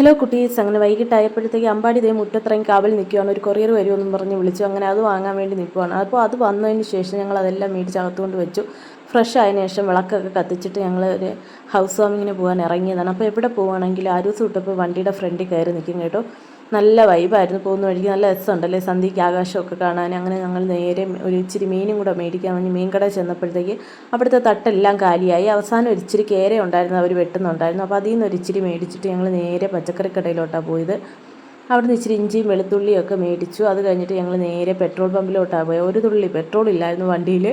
Hello കുട്ടീസ് അങ്ങനെ വൈകിട്ടായപ്പോഴത്തേക്ക് അമ്പാടി ദേ മുറ്റത്രയും കാവൽ നിൽക്കുകയാണ് ഒരു കൊറിയർ വരുമെന്ന് പറഞ്ഞ് വിളിച്ചു. അങ്ങനെ അത് വാങ്ങാൻ വേണ്ടി നിൽക്കുവാണ് അപ്പോൾ അത് വന്നതിന് ശേഷം ഞങ്ങൾ അതെല്ലാം മേടിച്ച് അകത്തുകൊണ്ട് വെച്ചു. ഫ്രഷ് ആയതിനു ശേഷം വിളക്കൊക്കെ കത്തിച്ചിട്ട് ഞങ്ങൾ ഒരു ഹൗസ് വാമിങ്ങിന് പോകാൻ ഇറങ്ങിയതാണ്. അപ്പോൾ എവിടെ പോവുകയാണെങ്കിൽ ആരൂസ് വിട്ടപ്പോൾ വണ്ടിയുടെ ഫ്രണ്ടിൽ കയറി നിൽക്കും കേട്ടോ. നല്ല വൈബായിരുന്നു പോകുന്ന വഴിക്ക്. നല്ല രസമുണ്ടല്ലേ? സന്ധ്യയ്ക്ക് ആകാശമൊക്കെ കാണാൻ. അങ്ങനെ ഞങ്ങൾ നേരെ ഒരു ഇച്ചിരി മീനും കൂടെ മേടിക്കാൻ വേണ്ടി മീൻകട ചെന്നപ്പോഴത്തേക്ക് അവിടുത്തെ തട്ടെല്ലാം കാലിയായി. അവസാനം ഒരു ഇച്ചിരി കേര ഉണ്ടായിരുന്നു അവർ വെട്ടുന്നുണ്ടായിരുന്നു. അപ്പോൾ അതിൽ നിന്ന് ഒരു ഇച്ചിരി മേടിച്ചിട്ട് ഞങ്ങൾ നേരെ പച്ചക്കറി കടയിലോട്ടാണ് പോയത്. അവിടുന്ന് ഇച്ചിരി ഇഞ്ചിയും വെളുത്തുള്ളിയും ഒക്കെ മേടിച്ചു. അത് കഴിഞ്ഞിട്ട് ഞങ്ങൾ നേരെ പെട്രോൾ പമ്പിലോട്ടാണ് പോയത്. ഒരു തുള്ളി പെട്രോൾ ഇല്ലായിരുന്നു വണ്ടിയിൽ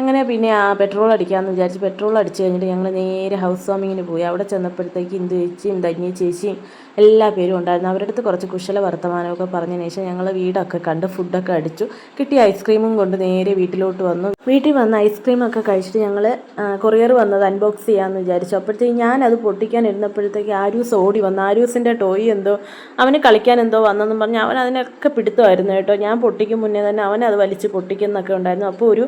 അങ്ങനെ പിന്നെ ആ പെട്രോൾ അടിക്കാമെന്ന് വിചാരിച്ച് പെട്രോൾ അടിച്ച് കഴിഞ്ഞിട്ട് ഞങ്ങൾ നേരെ ഹൗസ് വാമിങ്ങിന് പോയി. അവിടെ ചെന്നപ്പോഴത്തേക്ക് ഇന്ദു ചേച്ചിയും ധന്യ ചേച്ചിയും എല്ലാ പേരും ഉണ്ടായിരുന്നു. അവരുടെ അടുത്ത് കുറച്ച് കുശല വർത്തമാനമൊക്കെ പറഞ്ഞതിന് ശേഷം ഞങ്ങൾ വീടൊക്കെ കണ്ട് ഫുഡൊക്കെ അടിച്ചു. കിട്ടിയ ഐസ്ക്രീമും കൊണ്ട് നേരെ വീട്ടിലോട്ട് വന്നു. വീട്ടിൽ വന്ന് ഐസ്ക്രീമൊക്കെ കഴിച്ചിട്ട് ഞങ്ങൾ കൊറിയർ വന്നത് അൺബോക്സ് ചെയ്യാമെന്ന് വിചാരിച്ചു. അപ്പോഴത്തേക്ക് ഞാനത് പൊട്ടിക്കാൻ ഇരുന്നപ്പോഴത്തേക്ക് ആരൂസ് ഓടി വന്നു. ആരൂസിന്റെ ടോയ് എന്തോ അവന് കളിക്കാൻ എന്തോ വന്നെന്നും പറഞ്ഞ് അവൻ അതിനൊക്കെ പിടുത്തമായിരുന്നു കേട്ടോ. ഞാൻ പൊട്ടിക്കും മുന്നേ തന്നെ അവൻ അത് വലിച്ച് പൊട്ടിക്കുന്നൊക്കെ ഉണ്ടായിരുന്നു. അപ്പോൾ ഒരു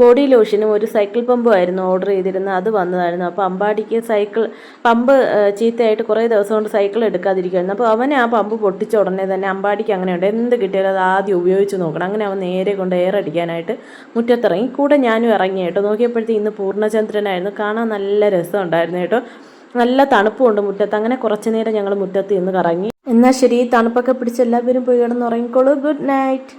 ബോഡി ലോഷനും ഒരു സൈക്കിൾ പമ്പും ആയിരുന്നു ഓർഡർ ചെയ്തിരുന്നത്. അത് വന്നതായിരുന്നു. അപ്പോൾ അമ്പാടിക്ക് സൈക്കിൾ പമ്പ് ചീത്തയായിട്ട് കുറേ ദിവസം കൊണ്ട് സൈക്കിൾ എടുക്കാതിരിക്കുമായിരുന്നു അപ്പോൾ അവനെ ആ പമ്പ് പൊട്ടിച്ച ഉടനെ തന്നെ അമ്പാടിക്ക് അങ്ങനെയുണ്ട്. എന്ത് കിട്ടിയാലും അത് ആദ്യം ഉപയോഗിച്ച് നോക്കണം. അങ്ങനെ അവൻ നേരെ കൊണ്ട് എയർ അടിക്കാനായിട്ട് മുറ്റത്തിറങ്ങി. കൂടെ ഞാനും ഇറങ്ങി കേട്ടോ. നോക്കിയപ്പോഴത്തേക്ക് ഇന്ന് പൂർണചന്ദ്രനായിരുന്നു. കാണാൻ നല്ല രസമുണ്ടായിരുന്നു കേട്ടോ. നല്ല തണുപ്പുണ്ട് മുറ്റത്ത്. അങ്ങനെ കുറച്ച് നേരം ഞങ്ങൾ മുറ്റത്ത് ഇന്ന് കറങ്ങി. എന്നാൽ ശരി ഈ തണുപ്പൊക്കെ പിടിച്ച് എല്ലാവരും പോയി കിടന്നുറങ്ങിക്കോളൂ. Good night.